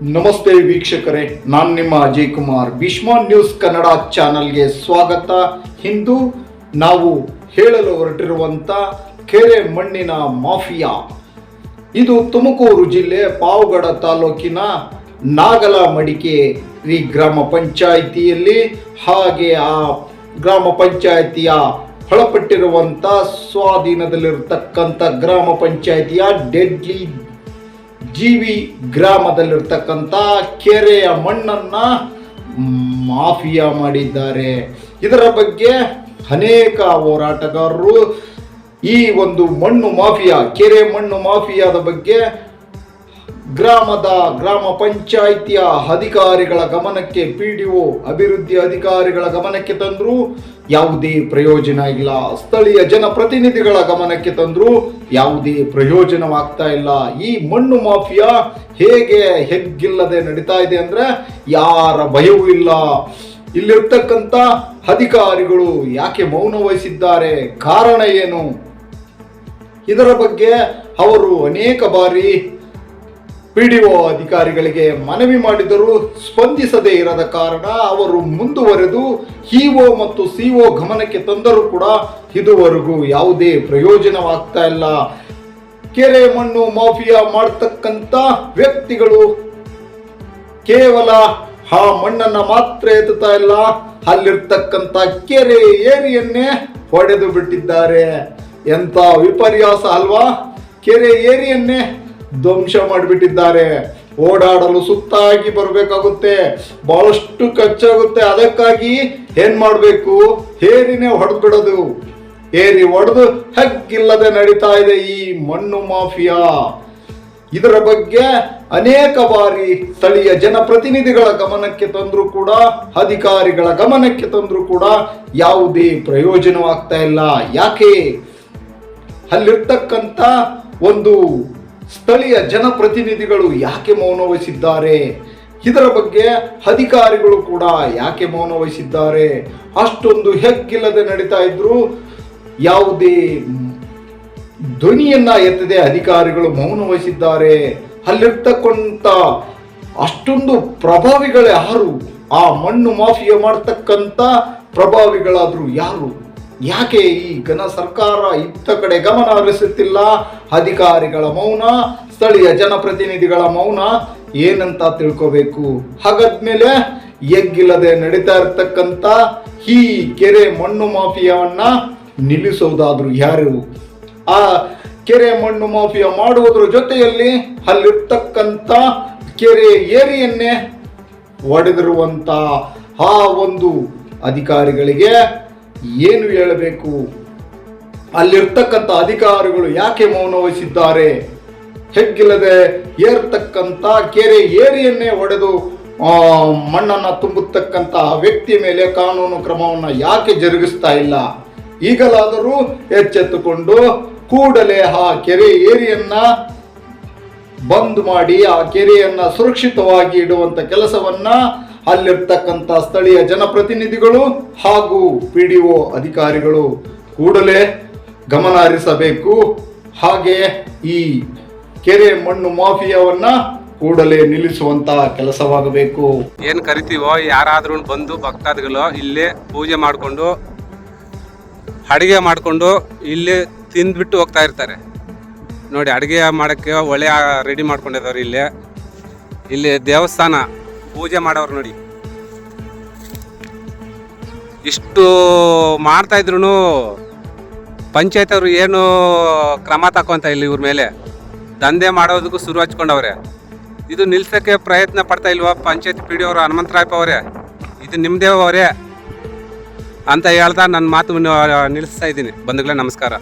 ನಮಸ್ತೆ ವೀಕ್ಷಕರೇ, ನಾನು ನಿಮ್ಮ ಅಜಯ್ ಕುಮಾರ್. ಭೀಷ್ಮ ನ್ಯೂಸ್ ಕನ್ನಡ ಚಾನಲ್ಗೆ ಸ್ವಾಗತ. ಇಂದು ನಾವು ಹೇಳಲು ಹೊರಟಿರುವಂಥ ಕೆರೆ ಮಣ್ಣಿನ ಮಾಫಿಯಾ. ಇದು ತುಮಕೂರು ಜಿಲ್ಲೆ ಪಾವಗಡ ತಾಲೂಕಿನ ನಾಗಲ ಮಡಿಕೇರಿ ಗ್ರಾಮ ಪಂಚಾಯಿತಿಯಲ್ಲಿ. ಹಾಗೆ ಆ ಗ್ರಾಮ ಪಂಚಾಯಿತಿಯ ಒಳಪಟ್ಟಿರುವಂಥ ಸ್ವಾಧೀನದಲ್ಲಿರತಕ್ಕಂಥ ಗ್ರಾಮ ಪಂಚಾಯಿತಿಯ ಡೆಡ್ಲಿ ಜೀವಿ ಗ್ರಾಮದಲ್ಲಿರ್ತಕ್ಕಂಥ ಕೆರೆಯ ಮಣ್ಣನ್ನ ಮಾಫಿಯಾ ಮಾಡಿದ್ದಾರೆ. ಇದರ ಬಗ್ಗೆ ಅನೇಕ ಹೋರಾಟಗಾರರು ಈ ಒಂದು ಮಣ್ಣು ಮಾಫಿಯಾ, ಕೆರೆ ಮಣ್ಣು ಮಾಫಿಯಾದ ಬಗ್ಗೆ ಗ್ರಾಮದ ಗ್ರಾಮ ಪಂಚಾಯಿತಿಯ ಅಧಿಕಾರಿಗಳ ಗಮನಕ್ಕೆ ಪಿ ಡಿ ಒ ಅಭಿವೃದ್ಧಿ ಅಧಿಕಾರಿಗಳ ಗಮನಕ್ಕೆ ತಂದರೂ. ಯಾವುದೇ ಪ್ರಯೋಜನ ಇಲ್ಲ. ಸ್ಥಳೀಯ ಜನಪ್ರತಿನಿಧಿಗಳ ಗಮನಕ್ಕೆ ತಂದರೂ. ಯಾವುದೇ ಪ್ರಯೋಜನವಾಗ್ತಾ ಇಲ್ಲ. ಈ ಮಣ್ಣು ಮಾಫಿಯಾ ಹೇಗೆ ಹೆಗ್ಗಿಲ್ಲದೆ ನಡೀತಾ ಇದೆ ಅಂದ್ರೆ ಯಾರ ಭಯವೂ ಇಲ್ಲ. ಇಲ್ಲಿರ್ತಕ್ಕಂಥ ಅಧಿಕಾರಿಗಳು ಯಾಕೆ ಮೌನ ವಹಿಸಿದ್ದಾರೆ? ಕಾರಣ ಏನು? ಇದರ ಬಗ್ಗೆ ಅವರು ಅನೇಕ ಬಾರಿ ಪಿಡಿಒ ಅಧಿಕಾರಿಗಳಿಗೆ ಮನವಿ ಮಾಡಿದರೂ ಸ್ಪಂದಿಸದೇ ಇರದ ಕಾರಣ ಅವರು ಮುಂದುವರೆದು ಇಒ ಮತ್ತು ಸಿಒ ಗಮನಕ್ಕೆ ತಂದರೂ ಕೂಡ ಇದುವರೆಗೂ ಯಾವುದೇ ಪ್ರಯೋಜನವಾಗ್ತಾ ಇಲ್ಲ. ಕೆರೆ ಮಣ್ಣು ಮಾಫಿಯಾ ಮಾಡತಕ್ಕಂತ ವ್ಯಕ್ತಿಗಳು ಕೇವಲ ಆ ಮಣ್ಣನ್ನ ಮಾತ್ರ ಎತ್ತುತ್ತಾ ಇಲ್ಲ. ಅಲ್ಲಿರ್ತಕ್ಕಂಥ ಕೆರೆ ಏರಿಯನ್ನೇ ಹೊಡೆದು ಬಿಟ್ಟಿದ್ದಾರೆ ಎಂತ ವಿಪರ್ಯಾಸ ಅಲ್ವಾ? ಕೆರೆ ಏರಿಯನ್ನೇ ಧ್ವಂಸ ಮಾಡಿಬಿಟ್ಟಿದ್ದಾರೆ. ಓಡಾಡಲು ಸುತ್ತಾಗಿ ಬರಬೇಕಾಗುತ್ತೆ. ಬಹಳಷ್ಟು ಖರ್ಚಾಗುತ್ತೆ. ಅದಕ್ಕಾಗಿ ಏನ್ ಮಾಡಬೇಕು? ಏರಿನೇ ಹೊಡೆದು ಬಿಡೋದು ಏರಿ ಹೊಡೆದು ಹಕ್ಕಿಲ್ಲದೆ ನಡೀತಾ ಇದೆ ಈ ಮಣ್ಣು ಮಾಫಿಯಾ. ಇದರ ಬಗ್ಗೆ ಅನೇಕ ಬಾರಿ ಸ್ಥಳೀಯ ಜನಪ್ರತಿನಿಧಿಗಳ ಗಮನಕ್ಕೆ ತಂದರೂ ಕೂಡ, ಅಧಿಕಾರಿಗಳ ಗಮನಕ್ಕೆ ತಂದರೂ ಕೂಡ ಯಾವುದೇ ಪ್ರಯೋಜನವಾಗ್ತಾ ಇಲ್ಲ. ಯಾಕೆ? ಅಲ್ಲಿರ್ತಕ್ಕಂಥ ಒಂದು ಸ್ಥಳೀಯ ಜನಪ್ರತಿನಿಧಿಗಳು ಯಾಕೆ ಮೌನ ವಹಿಸಿದ್ದಾರೆ? ಇದರ ಬಗ್ಗೆ ಅಧಿಕಾರಿಗಳು ಕೂಡ ಯಾಕೆ ಮೌನ ವಹಿಸಿದ್ದಾರೆ? ಅಷ್ಟೊಂದು ಹೆಗ್ಗಿಲ್ಲದೆ ನಡೀತಾ ಇದ್ರು. ಯಾವುದೇ ಧ್ವನಿಯನ್ನ ಎತ್ತದೆ ಅಧಿಕಾರಿಗಳು ಮೌನ ವಹಿಸಿದ್ದಾರೆ. ಅಲ್ಲಿರ್ತಕ್ಕಂಥ ಅಷ್ಟೊಂದು ಪ್ರಭಾವಿಗಳು ಯಾರು? ಆ ಮಣ್ಣು ಮಾಫಿಯಾ ಮಾಡ್ತಕ್ಕಂಥ ಪ್ರಭಾವಿಗಳಾದರೂ ಯಾರು? ಯಾಕೆ ಈ ಘನ ಸರ್ಕಾರ ಇತ್ತ ಕಡೆ ಗಮನ ಹರಿಸುತ್ತಿಲ್ಲ? ಅಧಿಕಾರಿಗಳ ಮೌನ, ಸ್ಥಳೀಯ ಜನಪ್ರತಿನಿಧಿಗಳ ಮೌನ, ಏನಂತ ತಿಳ್ಕೋಬೇಕು? ಹಾಗಾದ್ಮೇಲೆ ಎಗ್ಗಿಲ್ಲದೆ ನಡೀತಾ ಇರ್ತಕ್ಕಂಥ ಈ ಕೆರೆ ಮಣ್ಣು ಮಾಫಿಯಾವನ್ನ ನಿಲ್ಲಿಸೋದಾದರೂ ಯಾರು? ಆ ಕೆರೆ ಮಣ್ಣು ಮಾಫಿಯಾ ಮಾಡುವುದರ ಜೊತೆಯಲ್ಲಿ ಅಲ್ಲಿರ್ತಕ್ಕಂಥ ಕೆರೆ ಏರಿಯನ್ನೇ ಒಡೆದಿರುವಂತ ಆ ಒಂದು ಅಧಿಕಾರಿಗಳಿಗೆ ಏನು ಹೇಳಬೇಕು? ಅಲ್ಲಿರ್ತಕ್ಕಂಥ ಅಧಿಕಾರಿಗಳು ಯಾಕೆ ಮೌನ ವಹಿಸಿದ್ದಾರೆ? ಹೆಗ್ಗಿಲ್ಲದೆ ಏರ್ತಕ್ಕಂಥ ಕೆರೆ ಏರಿಯನ್ನೇ ಒಡೆದು ಮಣ್ಣನ್ನು ತುಂಬುತ್ತಕ್ಕಂಥ ವ್ಯಕ್ತಿಯ ವ್ಯಕ್ತಿ ಮೇಲೆ ಕಾನೂನು ಕ್ರಮವನ್ನು ಯಾಕೆ ಜರುಗಿಸ್ತಾ ಇಲ್ಲ? ಈಗಲಾದರೂ ಎಚ್ಚೆತ್ತುಕೊಂಡು ಕೂಡಲೇ ಆ ಕೆರೆ ಏರಿಯನ್ನ ಬಂದ್ ಮಾಡಿ, ಆ ಕೆರೆಯನ್ನ ಸುರಕ್ಷಿತವಾಗಿ ಇಡುವಂತ ಕೆಲಸವನ್ನ ಅಲ್ಲಿರ್ತಕ್ಕಂಥ ಸ್ಥಳೀಯ ಜನಪ್ರತಿನಿಧಿಗಳು ಹಾಗೂ ಪಿ ಡಿ ಒ ಅಧಿಕಾರಿಗಳು ಕೂಡಲೇ ಗಮನ ಹರಿಸಬೇಕು ಹಾಗೆ ಈ ಕೆರೆ ಮಣ್ಣು ಮಾಫಿಯಾವನ್ನ ಕೂಡಲೇ ನಿಲ್ಲಿಸುವಂತ ಕೆಲಸವಾಗಬೇಕು. ಏನು ಕರಿತೀವೋ, ಯಾರಾದ್ರೂ ಬಂದು ಭಕ್ತಾದಿಗಳು ಇಲ್ಲಿ ಪೂಜೆ ಮಾಡಿಕೊಂಡು, ಅಡುಗೆ ಮಾಡಿಕೊಂಡು ಇಲ್ಲಿ ತಿಂದ್ಬಿಟ್ಟು ಹೋಗ್ತಾ ಇರ್ತಾರೆ. ನೋಡಿ, ಅಡುಗೆ ಮಾಡೋಕ್ಕೆ ಒಳ್ಳೆಯ ರೆಡಿ ಮಾಡ್ಕೊಂಡಿದ್ದಾರೆ ಇಲ್ಲಿ. ಇಲ್ಲಿ ದೇವಸ್ಥಾನ. ಪೂಜೆ ಮಾಡೋರು ನೋಡಿ. ಇಷ್ಟು ಮಾಡ್ತಾ ಇದ್ರು ಪಂಚಾಯತ್ ಅವರು ಏನು ಕ್ರಮ ತಕೊಂತ ಇಲ್ಲ ಇವ್ರ ಮೇಲೆ. ದಂಧೆ ಮಾಡೋದಕ್ಕೂ ಶುರು ಹಚ್ಕೊಂಡವ್ರೆ. ಇದು ನಿಲ್ಸೋಕ್ಕೆ ಪ್ರಯತ್ನ ಪಡ್ತಾ ಇಲ್ವಾ ಪಂಚಾಯತ್ ಪಿ ಡಿ ಅವರು ಹನುಮಂತರಾಯಪ್ಪ ಅವರೇ? ಇದು ನಿಮ್ಮದೇ ಅವರೇ? ಅಂತ ಹೇಳ್ತಾ ನನ್ನ ಮಾತು ನಿಲ್ಲಿಸ್ತಾ ಇದ್ದೀನಿ. ಬಂಧುಗಳೇ, ನಮಸ್ಕಾರ.